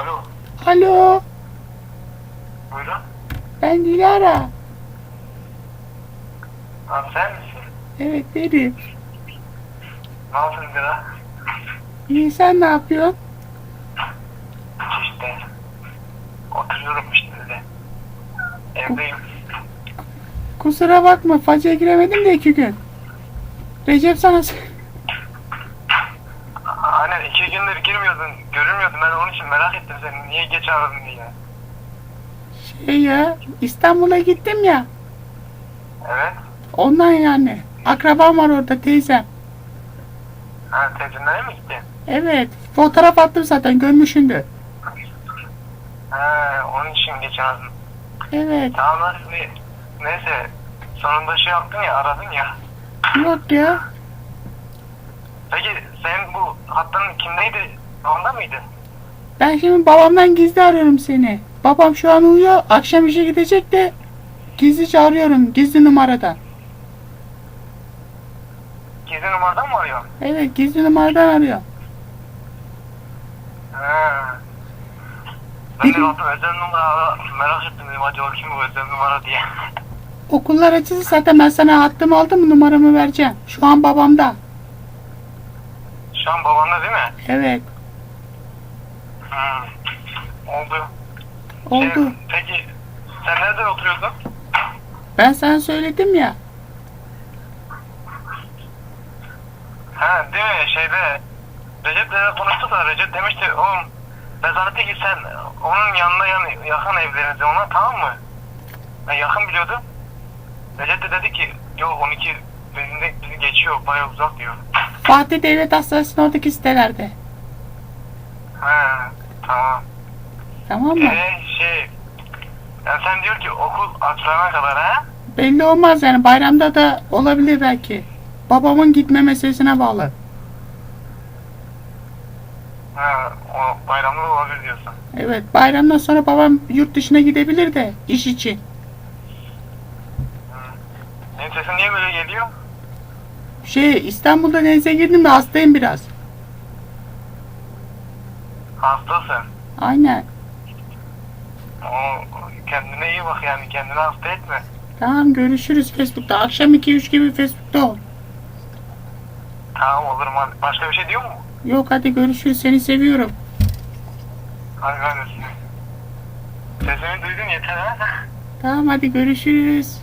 Alo. Alo, Buyurun. ben Dilara. Abi sen misin? Evet benim. Ne yapıyorsun Dila? İyi sen ne yapıyorsun? İşte. Oturuyorum işte de. Evdeyim. Kusura bakma facaya giremedim de iki gün. Recep sana iki gündür girmiyordun, görünmüyordun. Ben onun için merak ettim seni. Niye geç aradın diye. şey ya İstanbul'a gittim ya. Evet. Ondan yani. Akrabam var orada teyzem. Ha teyzenlere mi gittin? Evet fotoğraf attım zaten görmüşsündür. Ha onun için geç aradın. Evet Tamam ne- Neyse. Sonunda şey yaptın ya aradın ya. yok ya. Peki senin bu hattın kimdeydi? Onda mıydı? Ben şimdi babamdan gizli arıyorum seni. Babam şu an uyuyor. Akşam işe gidecek de gizlice arıyorum. Gizli numaradan. Gizli numaradan mı arıyorsun? Evet gizli numaradan arıyor. Ha. Ben de baktım özel numara merak ettim dedim acaba kim bu özel numara diye. Okullar açıldı zaten ben sana hattımı aldım numaramı vereceğim. Şu an babamda. Şu an babanda değil mi? Evet Hı. Oldu. oldu. Şey, peki sen nerede oturuyordun? Ben sana söyledim ya. Ha değil mi şeyde Recep'le konuştuk da Recep demişti oğlum ben zannettim ki sen onun yanında yani yakın evlerinize ona tamam mı? Ben yakın biliyordum. Recep de dedi ki yok 12 bizinde bizi geçiyor bayağı uzak diyor. Fatih Devlet Hastanesi'nin oradaki sitelerde. Ha tamam. Tamam mı? Eee şey yani sen diyor ki okul açılana kadar ha? Belli olmaz yani bayramda da olabilir belki. Babamın gitme meselesine bağlı. Ha o bayramda da olabilir diyorsun. Evet bayramdan sonra babam yurt dışına gidebilir de iş için. Senin sesin niye böyle geliyor? Şey İstanbul'da denize girdim de hastayım biraz. Hastasın. Aynen. O, kendine iyi bak yani kendini hasta etme. Tamam görüşürüz Facebook'ta. Akşam 2-3 gibi Facebook'ta ol. Tamam olurum hadi. Başka bir şey diyor mu? Yok hadi görüşürüz seni seviyorum. Hadi hadi. Sesimi duydun yeter ha. Tamam hadi görüşürüz.